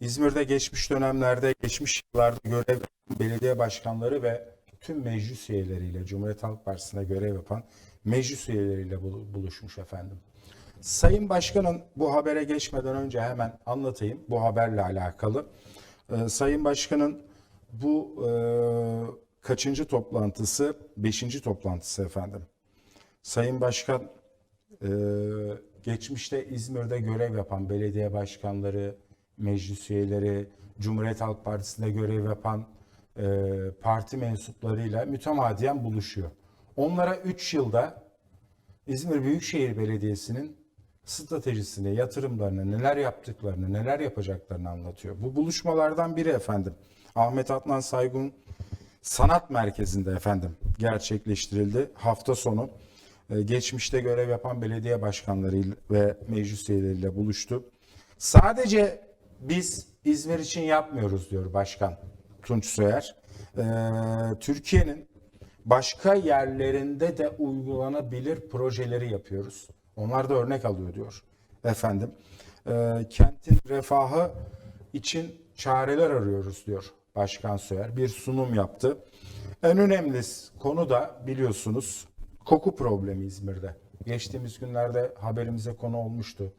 İzmir'de geçmiş dönemlerde, geçmiş yıllarda görev yapan belediye başkanları ve tüm meclis üyeleriyle, Cumhuriyet Halk Partisi'nde görev yapan meclis üyeleriyle bul- buluşmuş efendim. Sayın Başkan'ın bu habere geçmeden önce hemen anlatayım bu haberle alakalı. Ee, Sayın Başkan'ın bu e, kaçıncı toplantısı? Beşinci toplantısı efendim. Sayın Başkan e, geçmişte İzmir'de görev yapan belediye başkanları, meclis üyeleri, Cumhuriyet Halk Partisi'nde görev yapan e, parti mensuplarıyla mütemadiyen buluşuyor. Onlara 3 yılda İzmir Büyükşehir Belediyesi'nin stratejisini, yatırımlarını, neler yaptıklarını, neler yapacaklarını anlatıyor. Bu buluşmalardan biri efendim. Ahmet Adnan Saygun Sanat Merkezi'nde efendim gerçekleştirildi. Hafta sonu e, geçmişte görev yapan belediye başkanları ve meclis üyeleriyle buluştu. Sadece biz İzmir için yapmıyoruz diyor Başkan Tunç Soyer. E, Türkiye'nin başka yerlerinde de uygulanabilir projeleri yapıyoruz. Onlar da örnek alıyor diyor efendim. E, kentin refahı için çareler arıyoruz diyor Başkan Soyer. Bir sunum yaptı. En önemli konu da biliyorsunuz koku problemi İzmir'de. Geçtiğimiz günlerde haberimize konu olmuştu.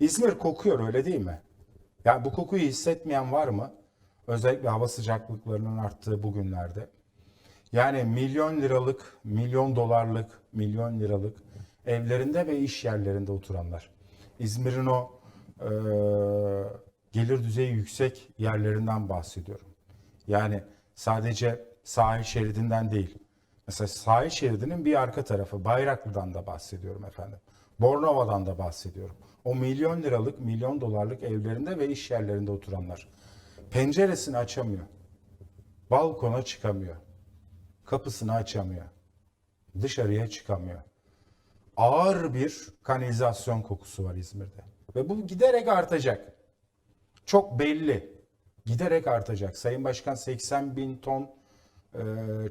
İzmir kokuyor öyle değil mi? Yani bu kokuyu hissetmeyen var mı? Özellikle hava sıcaklıklarının arttığı bu günlerde. Yani milyon liralık, milyon dolarlık, milyon liralık evlerinde ve iş yerlerinde oturanlar. İzmir'in o e, gelir düzeyi yüksek yerlerinden bahsediyorum. Yani sadece sahil şeridinden değil. Mesela sahil şeridinin bir arka tarafı Bayraklı'dan da bahsediyorum efendim. Bornova'dan da bahsediyorum. O milyon liralık, milyon dolarlık evlerinde ve iş yerlerinde oturanlar. Penceresini açamıyor. Balkona çıkamıyor. Kapısını açamıyor. Dışarıya çıkamıyor. Ağır bir kanalizasyon kokusu var İzmir'de. Ve bu giderek artacak. Çok belli. Giderek artacak. Sayın Başkan 80 bin ton e,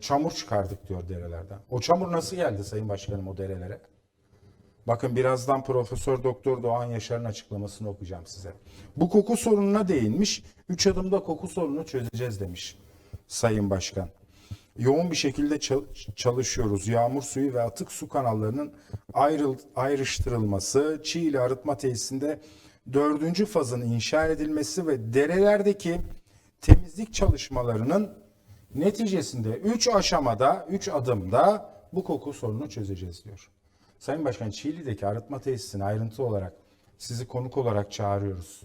çamur çıkardık diyor derelerden. O çamur nasıl geldi Sayın Başkanım o derelere? Bakın birazdan Profesör Doktor Doğan Yaşar'ın açıklamasını okuyacağım size. Bu koku sorununa değinmiş. Üç adımda koku sorununu çözeceğiz demiş Sayın Başkan. Yoğun bir şekilde çal- çalışıyoruz. Yağmur suyu ve atık su kanallarının ayrıl, ayrıştırılması, Çiğli arıtma tesisinde dördüncü fazın inşa edilmesi ve derelerdeki temizlik çalışmalarının neticesinde üç aşamada, üç adımda bu koku sorununu çözeceğiz diyor. Sayın Başkan Çiğli'deki arıtma tesisine ayrıntı olarak sizi konuk olarak çağırıyoruz.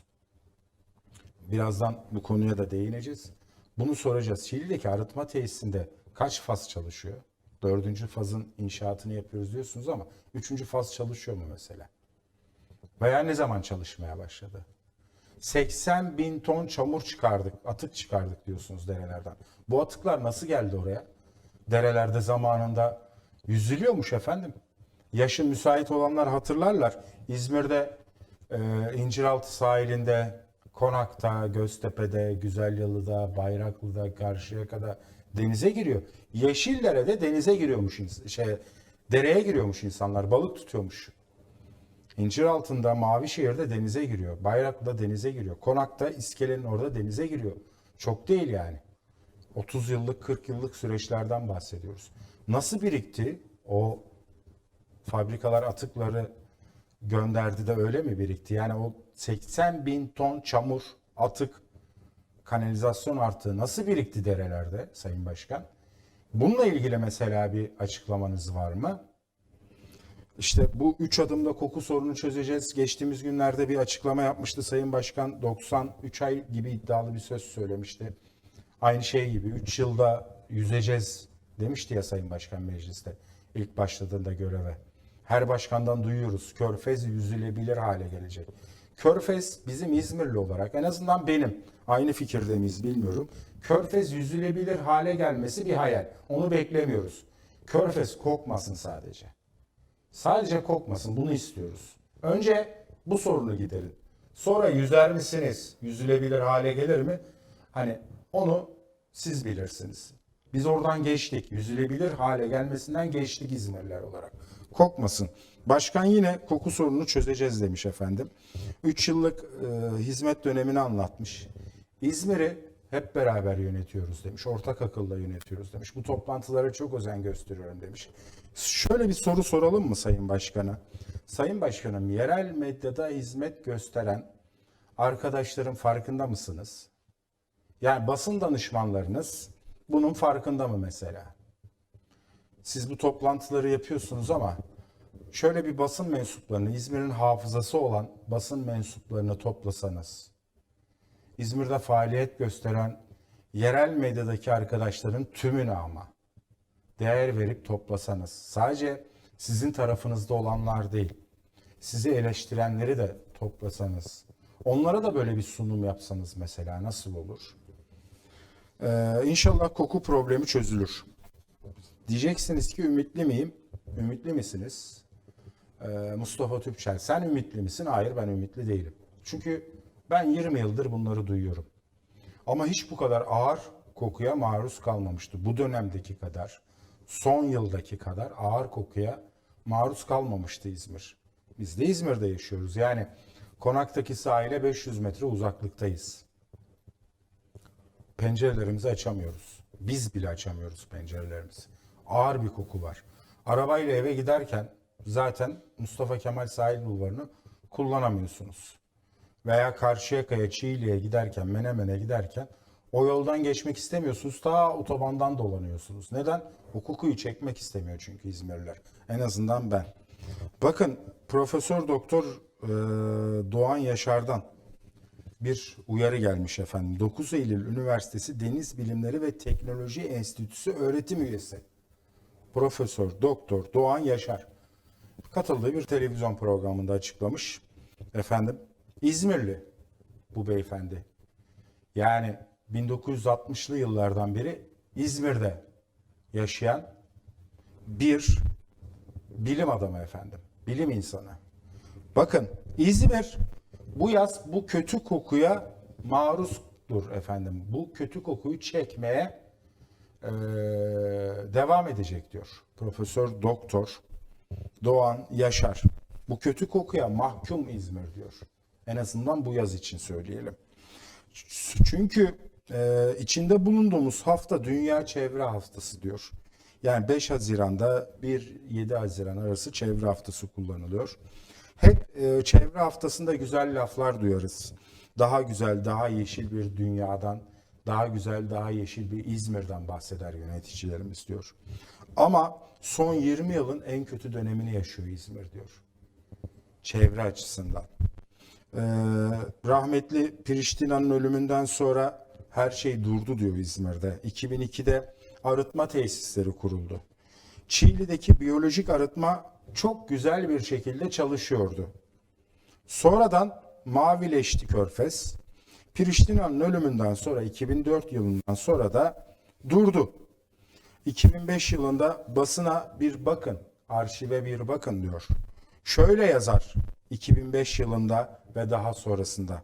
Birazdan bu konuya da değineceğiz. Bunu soracağız. Çiğli'deki arıtma tesisinde kaç faz çalışıyor? Dördüncü fazın inşaatını yapıyoruz diyorsunuz ama üçüncü faz çalışıyor mu mesela? Veya ne zaman çalışmaya başladı? 80 bin ton çamur çıkardık, atık çıkardık diyorsunuz derelerden. Bu atıklar nasıl geldi oraya? Derelerde zamanında yüzülüyormuş efendim. Yaşı müsait olanlar hatırlarlar. İzmir'de e, İnciraltı sahilinde, Konak'ta, Göztepe'de, Güzelyalı'da, Bayraklı'da, Karşıyaka'da denize giriyor. Yeşildere'de denize giriyormuş, şey, dereye giriyormuş insanlar, balık tutuyormuş. İncir altında Mavişehir'de denize giriyor. Bayraklı'da denize giriyor. Konak'ta iskelenin orada denize giriyor. Çok değil yani. 30 yıllık 40 yıllık süreçlerden bahsediyoruz. Nasıl birikti? O fabrikalar atıkları gönderdi de öyle mi birikti? Yani o 80 bin ton çamur, atık, kanalizasyon artığı nasıl birikti derelerde Sayın Başkan? Bununla ilgili mesela bir açıklamanız var mı? İşte bu üç adımda koku sorunu çözeceğiz. Geçtiğimiz günlerde bir açıklama yapmıştı Sayın Başkan. 93 ay gibi iddialı bir söz söylemişti. Aynı şey gibi 3 yılda yüzeceğiz demişti ya Sayın Başkan mecliste ilk başladığında göreve. Her başkandan duyuyoruz. Körfez yüzülebilir hale gelecek. Körfez bizim İzmirli olarak en azından benim aynı fikirde miyiz bilmiyorum. Körfez yüzülebilir hale gelmesi bir hayal. Onu beklemiyoruz. Körfez kokmasın sadece. Sadece kokmasın bunu istiyoruz. Önce bu sorunu giderin. Sonra yüzer misiniz? Yüzülebilir hale gelir mi? Hani onu siz bilirsiniz. Biz oradan geçtik. Yüzülebilir hale gelmesinden geçtik İzmirliler olarak. Kokmasın. Başkan yine koku sorununu çözeceğiz demiş efendim. 3 yıllık e, hizmet dönemini anlatmış. İzmir'i hep beraber yönetiyoruz demiş. Ortak akılla yönetiyoruz demiş. Bu toplantılara çok özen gösteriyorum demiş. Şöyle bir soru soralım mı Sayın Başkan'a? Sayın Başkanım, yerel medyada hizmet gösteren arkadaşların farkında mısınız? Yani basın danışmanlarınız bunun farkında mı mesela? Siz bu toplantıları yapıyorsunuz ama şöyle bir basın mensuplarını, İzmir'in hafızası olan basın mensuplarını toplasanız, İzmir'de faaliyet gösteren yerel medyadaki arkadaşların tümünü ama değer verip toplasanız, sadece sizin tarafınızda olanlar değil, sizi eleştirenleri de toplasanız, onlara da böyle bir sunum yapsanız mesela nasıl olur? Ee, inşallah koku problemi çözülür. Diyeceksiniz ki ümitli miyim? Ümitli misiniz? Ee, Mustafa Tüpçel sen ümitli misin? Hayır ben ümitli değilim. Çünkü ben 20 yıldır bunları duyuyorum. Ama hiç bu kadar ağır kokuya maruz kalmamıştı. Bu dönemdeki kadar, son yıldaki kadar ağır kokuya maruz kalmamıştı İzmir. Biz de İzmir'de yaşıyoruz. Yani konaktaki sahile 500 metre uzaklıktayız. Pencerelerimizi açamıyoruz. Biz bile açamıyoruz pencerelerimizi. Ağır bir koku var. Arabayla eve giderken zaten Mustafa Kemal Sahil Bulvarı'nı kullanamıyorsunuz. Veya Karşıyaka'ya, Çiğli'ye giderken, Menemen'e giderken o yoldan geçmek istemiyorsunuz. Ta otobandan dolanıyorsunuz. Neden? O kokuyu çekmek istemiyor çünkü İzmirliler. En azından ben. Bakın Profesör Doktor e, Doğan Yaşar'dan bir uyarı gelmiş efendim. 9 Eylül Üniversitesi Deniz Bilimleri ve Teknoloji Enstitüsü öğretim üyesi. Profesör Doktor Doğan Yaşar katıldığı bir televizyon programında açıklamış. Efendim İzmirli bu beyefendi. Yani 1960'lı yıllardan beri İzmir'de yaşayan bir bilim adamı efendim. Bilim insanı. Bakın İzmir bu yaz bu kötü kokuya maruzdur efendim. Bu kötü kokuyu çekmeye eee, devam edecek diyor. Profesör Doktor Doğan Yaşar. Bu kötü kokuya mahkum İzmir diyor. En azından bu yaz için söyleyelim. Çünkü e, içinde bulunduğumuz hafta Dünya Çevre Haftası diyor. Yani 5 Haziran'da 1-7 Haziran arası çevre haftası kullanılıyor. Hep e, çevre haftasında güzel laflar duyarız. Daha güzel, daha yeşil bir dünyadan, daha güzel, daha yeşil bir İzmir'den bahseder yöneticilerimiz diyor. Ama son 20 yılın en kötü dönemini yaşıyor İzmir diyor. Çevre açısından. Ee, rahmetli Priştina'nın ölümünden sonra her şey durdu diyor İzmir'de. 2002'de arıtma tesisleri kuruldu. Çiğli'deki biyolojik arıtma çok güzel bir şekilde çalışıyordu. Sonradan mavileşti Körfez. Priştina'nın ölümünden sonra 2004 yılından sonra da durdu. 2005 yılında basına bir bakın, arşive bir bakın diyor. Şöyle yazar 2005 yılında ve daha sonrasında.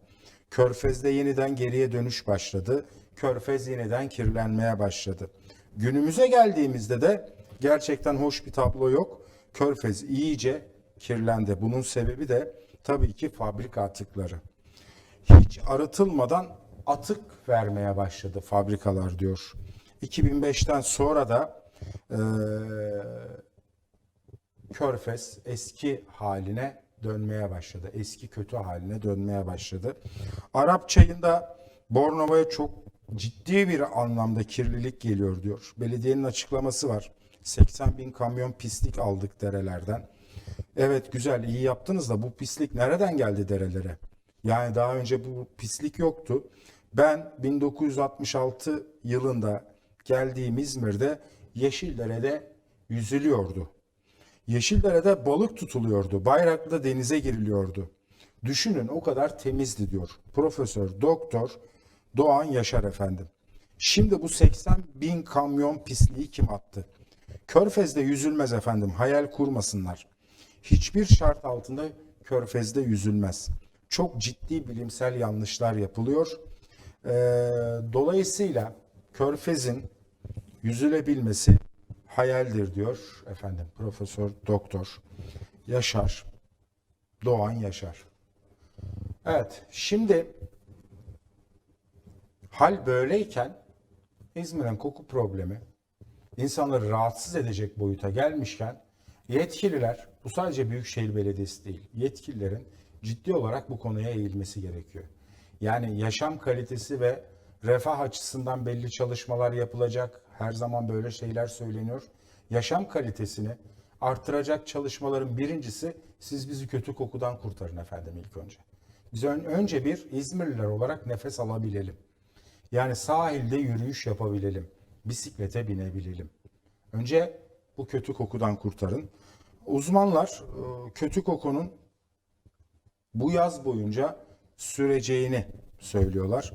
Körfez'de yeniden geriye dönüş başladı. Körfez yeniden kirlenmeye başladı. Günümüze geldiğimizde de gerçekten hoş bir tablo yok. Körfez iyice kirlendi. Bunun sebebi de tabii ki fabrika atıkları. Hiç arıtılmadan atık vermeye başladı fabrikalar diyor. 2005'ten sonra da eee Körfez eski haline dönmeye başladı. Eski kötü haline dönmeye başladı. Arap çayında Bornova'ya çok ciddi bir anlamda kirlilik geliyor diyor. Belediyenin açıklaması var. 80 bin kamyon pislik aldık derelerden. Evet güzel iyi yaptınız da bu pislik nereden geldi derelere? Yani daha önce bu pislik yoktu. Ben 1966 yılında geldiğim İzmir'de Yeşildere'de yüzülüyordu. Yeşildere'de balık tutuluyordu. Bayraklı'da denize giriliyordu. Düşünün o kadar temizdi diyor. Profesör Doktor Doğan Yaşar efendim. Şimdi bu 80 bin kamyon pisliği kim attı? Körfez'de yüzülmez efendim. Hayal kurmasınlar. Hiçbir şart altında Körfez'de yüzülmez. Çok ciddi bilimsel yanlışlar yapılıyor. Ee, dolayısıyla Körfez'in yüzülebilmesi hayaldir diyor efendim Profesör Doktor Yaşar Doğan Yaşar. Evet şimdi Hal böyleyken İzmir'in koku problemi insanları rahatsız edecek boyuta gelmişken yetkililer, bu sadece Büyükşehir Belediyesi değil, yetkililerin ciddi olarak bu konuya eğilmesi gerekiyor. Yani yaşam kalitesi ve refah açısından belli çalışmalar yapılacak. Her zaman böyle şeyler söyleniyor. Yaşam kalitesini artıracak çalışmaların birincisi siz bizi kötü kokudan kurtarın efendim ilk önce. Biz ön- önce bir İzmirliler olarak nefes alabilelim. Yani sahilde yürüyüş yapabilelim. Bisiklete binebilelim. Önce bu kötü kokudan kurtarın. Uzmanlar e, kötü kokunun bu yaz boyunca süreceğini söylüyorlar.